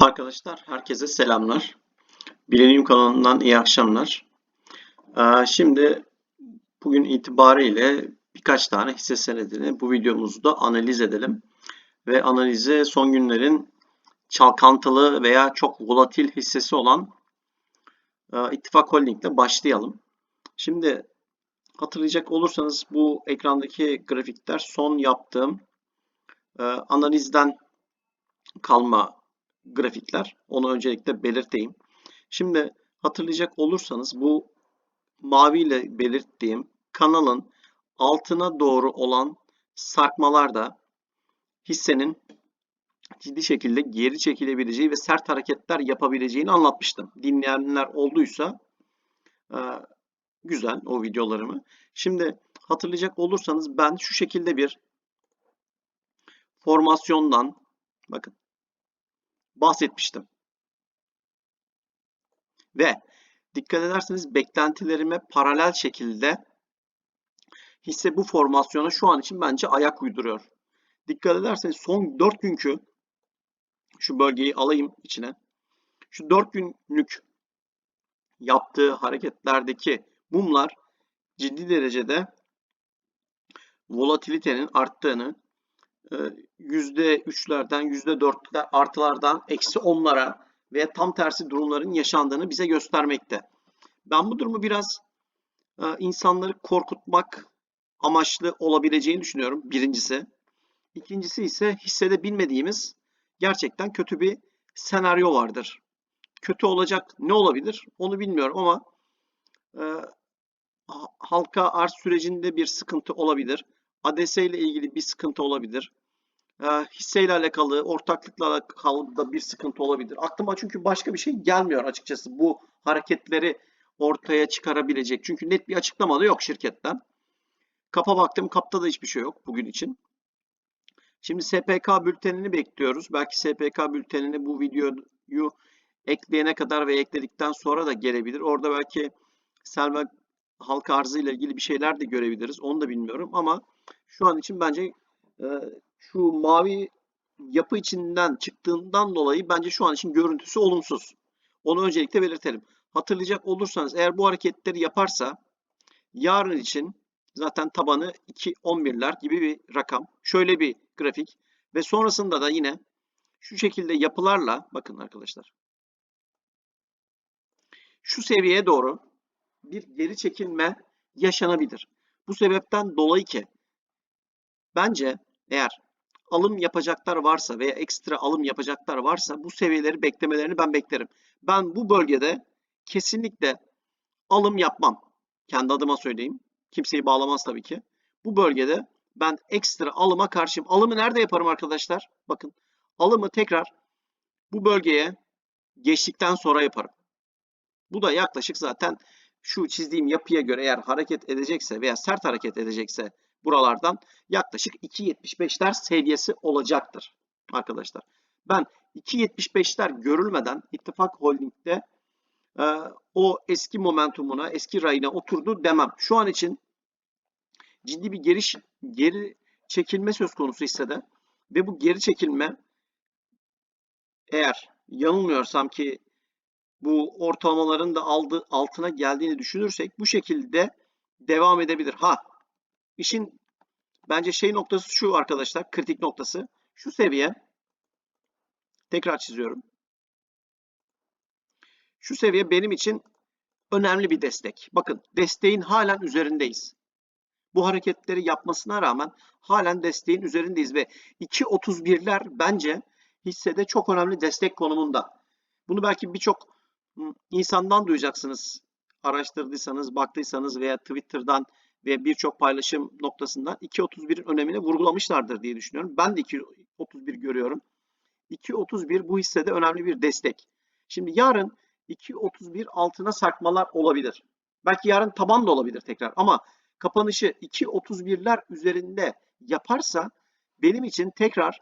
Arkadaşlar herkese selamlar. Bilenium kanalından iyi akşamlar. Ee, Şimdi bugün itibariyle birkaç tane hisse senedini bu videomuzda analiz edelim. Ve analize son günlerin çalkantılı veya çok volatil hissesi olan e, İttifak Holding ile başlayalım. Şimdi hatırlayacak olursanız bu ekrandaki grafikler son yaptığım e, analizden kalma grafikler. Onu öncelikle belirteyim. Şimdi hatırlayacak olursanız bu maviyle belirttiğim kanalın altına doğru olan sarkmalarda hissenin ciddi şekilde geri çekilebileceği ve sert hareketler yapabileceğini anlatmıştım. Dinleyenler olduysa e, güzel o videolarımı. Şimdi hatırlayacak olursanız ben şu şekilde bir formasyondan bakın bahsetmiştim. Ve dikkat ederseniz beklentilerime paralel şekilde hisse bu formasyona şu an için bence ayak uyduruyor. Dikkat ederseniz son 4 günkü şu bölgeyi alayım içine. Şu 4 günlük yaptığı hareketlerdeki mumlar ciddi derecede volatilitenin arttığını %3'lerden %4'ler artılardan eksi 10'lara ve tam tersi durumların yaşandığını bize göstermekte. Ben bu durumu biraz e, insanları korkutmak amaçlı olabileceğini düşünüyorum birincisi. İkincisi ise hissede bilmediğimiz gerçekten kötü bir senaryo vardır. Kötü olacak ne olabilir onu bilmiyorum ama e, halka arz sürecinde bir sıkıntı olabilir. ADS ile ilgili bir sıkıntı olabilir. E, hisseyle alakalı, ortaklıkla alakalı da bir sıkıntı olabilir. Aklıma çünkü başka bir şey gelmiyor açıkçası bu hareketleri ortaya çıkarabilecek. Çünkü net bir açıklama da yok şirketten. Kapa baktım, kapta da hiçbir şey yok bugün için. Şimdi SPK bültenini bekliyoruz. Belki SPK bültenini bu videoyu ekleyene kadar ve ekledikten sonra da gelebilir. Orada belki Selma halka arzı ile ilgili bir şeyler de görebiliriz. Onu da bilmiyorum ama şu an için bence e, şu mavi yapı içinden çıktığından dolayı bence şu an için görüntüsü olumsuz. Onu öncelikle belirtelim. Hatırlayacak olursanız eğer bu hareketleri yaparsa yarın için zaten tabanı 2.11'ler gibi bir rakam. Şöyle bir grafik ve sonrasında da yine şu şekilde yapılarla bakın arkadaşlar. Şu seviyeye doğru bir geri çekilme yaşanabilir. Bu sebepten dolayı ki bence eğer alım yapacaklar varsa veya ekstra alım yapacaklar varsa bu seviyeleri beklemelerini ben beklerim. Ben bu bölgede kesinlikle alım yapmam. Kendi adıma söyleyeyim. Kimseyi bağlamaz tabii ki. Bu bölgede ben ekstra alıma karşıyım. Alımı nerede yaparım arkadaşlar? Bakın alımı tekrar bu bölgeye geçtikten sonra yaparım. Bu da yaklaşık zaten şu çizdiğim yapıya göre eğer hareket edecekse veya sert hareket edecekse buralardan yaklaşık 2.75'ler seviyesi olacaktır arkadaşlar. Ben 2.75'ler görülmeden İttifak Holding'de e, o eski momentumuna, eski rayına oturdu demem. Şu an için ciddi bir geri, geri çekilme söz konusu hissede ve bu geri çekilme eğer yanılmıyorsam ki bu ortalamaların da aldı, altına geldiğini düşünürsek bu şekilde devam edebilir. Ha işin bence şey noktası şu arkadaşlar kritik noktası şu seviye tekrar çiziyorum. Şu seviye benim için önemli bir destek. Bakın desteğin halen üzerindeyiz. Bu hareketleri yapmasına rağmen halen desteğin üzerindeyiz ve 2.31'ler bence hissede çok önemli destek konumunda. Bunu belki birçok insandan duyacaksınız. Araştırdıysanız, baktıysanız veya Twitter'dan ve birçok paylaşım noktasından 2.31'in önemini vurgulamışlardır diye düşünüyorum. Ben de 2.31 görüyorum. 2.31 bu hissede önemli bir destek. Şimdi yarın 2.31 altına sarkmalar olabilir. Belki yarın taban da olabilir tekrar ama kapanışı 2.31'ler üzerinde yaparsa benim için tekrar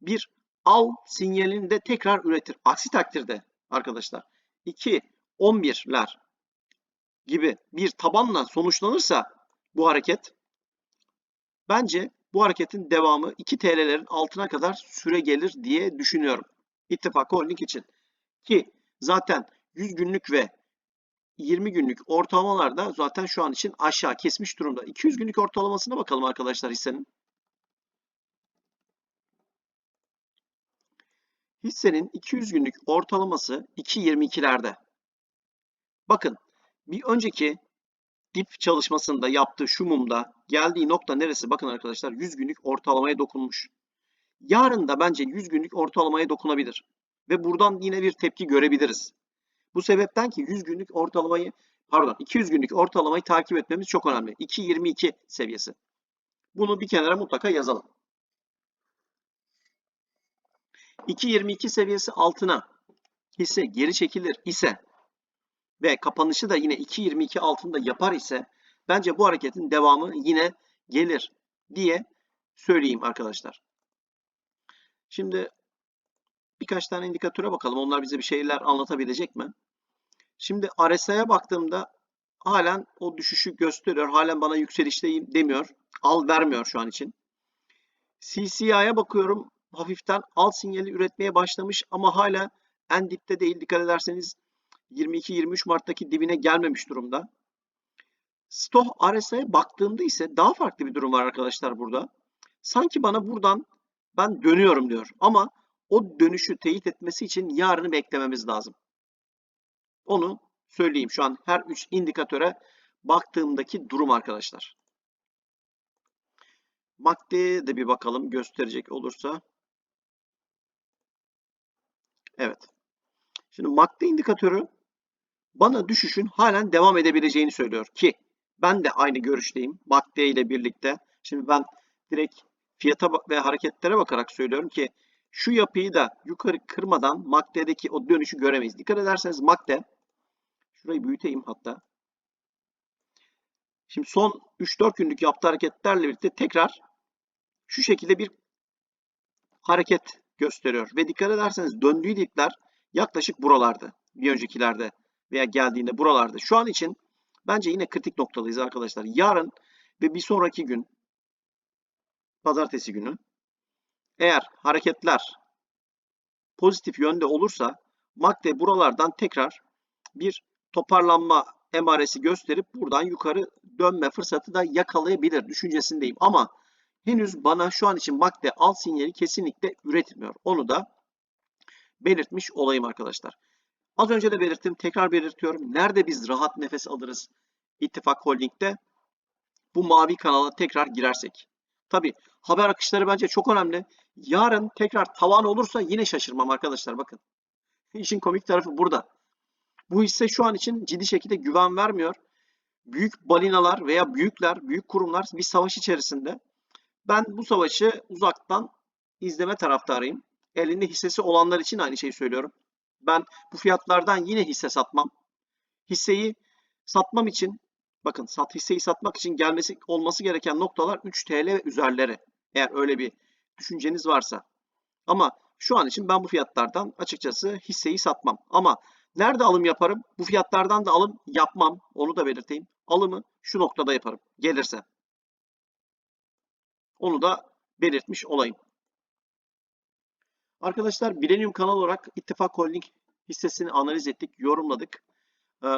bir al sinyalini de tekrar üretir. Aksi takdirde arkadaşlar 2.11'ler gibi bir tabanla sonuçlanırsa bu hareket bence bu hareketin devamı 2 TL'lerin altına kadar süre gelir diye düşünüyorum. İttifak Holding için. Ki zaten 100 günlük ve 20 günlük ortalamalarda zaten şu an için aşağı kesmiş durumda. 200 günlük ortalamasına bakalım arkadaşlar hissenin. Hissenin 200 günlük ortalaması 2.22'lerde. Bakın bir önceki dip çalışmasında yaptığı şu mumda geldiği nokta neresi? Bakın arkadaşlar 100 günlük ortalamaya dokunmuş. Yarın da bence 100 günlük ortalamaya dokunabilir. Ve buradan yine bir tepki görebiliriz. Bu sebepten ki 100 günlük ortalamayı pardon 200 günlük ortalamayı takip etmemiz çok önemli. 2.22 seviyesi. Bunu bir kenara mutlaka yazalım. 2.22 seviyesi altına hisse geri çekilir ise ve kapanışı da yine 2.22 altında yapar ise bence bu hareketin devamı yine gelir diye söyleyeyim arkadaşlar. Şimdi birkaç tane indikatöre bakalım. Onlar bize bir şeyler anlatabilecek mi? Şimdi RSI'ye baktığımda halen o düşüşü gösteriyor. Halen bana yükselişteyim demiyor. Al vermiyor şu an için. CCI'ye bakıyorum. Hafiften al sinyali üretmeye başlamış ama hala en dipte değil. Dikkat ederseniz 22-23 Mart'taki dibine gelmemiş durumda. Stoh RSI'ye baktığımda ise daha farklı bir durum var arkadaşlar burada. Sanki bana buradan ben dönüyorum diyor. Ama o dönüşü teyit etmesi için yarını beklememiz lazım. Onu söyleyeyim şu an her 3 indikatöre baktığımdaki durum arkadaşlar. MACD'ye de bir bakalım gösterecek olursa. Evet. Şimdi MACD indikatörü bana düşüşün halen devam edebileceğini söylüyor ki ben de aynı görüşteyim MACD ile birlikte. Şimdi ben direkt fiyata ve hareketlere bakarak söylüyorum ki şu yapıyı da yukarı kırmadan MACD'deki o dönüşü göremeyiz. Dikkat ederseniz MACD şurayı büyüteyim hatta. Şimdi son 3-4 günlük yaptığı hareketlerle birlikte tekrar şu şekilde bir hareket gösteriyor. Ve dikkat ederseniz döndüğü dipler yaklaşık buralardı. Bir öncekilerde veya geldiğinde buralardı. Şu an için bence yine kritik noktalıyız arkadaşlar. Yarın ve bir sonraki gün pazartesi günü eğer hareketler pozitif yönde olursa MACD buralardan tekrar bir toparlanma emaresi gösterip buradan yukarı dönme fırsatı da yakalayabilir düşüncesindeyim. Ama henüz bana şu an için MACD al sinyali kesinlikle üretmiyor. Onu da belirtmiş olayım arkadaşlar. Az önce de belirttim, tekrar belirtiyorum. Nerede biz rahat nefes alırız İttifak Holding'de? Bu mavi kanala tekrar girersek. Tabi haber akışları bence çok önemli. Yarın tekrar tavan olursa yine şaşırmam arkadaşlar bakın. İşin komik tarafı burada. Bu hisse şu an için ciddi şekilde güven vermiyor. Büyük balinalar veya büyükler, büyük kurumlar bir savaş içerisinde. Ben bu savaşı uzaktan izleme taraftarıyım. Elinde hissesi olanlar için aynı şeyi söylüyorum. Ben bu fiyatlardan yine hisse satmam. Hisseyi satmam için bakın sat hisseyi satmak için gelmesi olması gereken noktalar 3 TL ve üzerleri. Eğer öyle bir düşünceniz varsa. Ama şu an için ben bu fiyatlardan açıkçası hisseyi satmam. Ama nerede alım yaparım? Bu fiyatlardan da alım yapmam. Onu da belirteyim. Alımı şu noktada yaparım. Gelirse. Onu da belirtmiş olayım. Arkadaşlar Millennium kanal olarak İttifak Holding hissesini analiz ettik, yorumladık. Ee,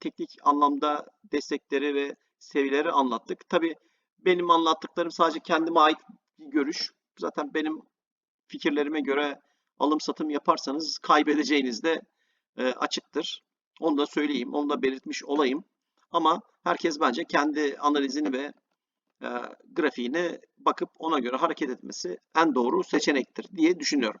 teknik anlamda destekleri ve seviyeleri anlattık. Tabi benim anlattıklarım sadece kendime ait bir görüş. Zaten benim fikirlerime göre alım satım yaparsanız kaybedeceğiniz de e, açıktır. Onu da söyleyeyim, onu da belirtmiş olayım. Ama herkes bence kendi analizini ve e, grafiğine bakıp ona göre hareket etmesi en doğru seçenektir diye düşünüyorum.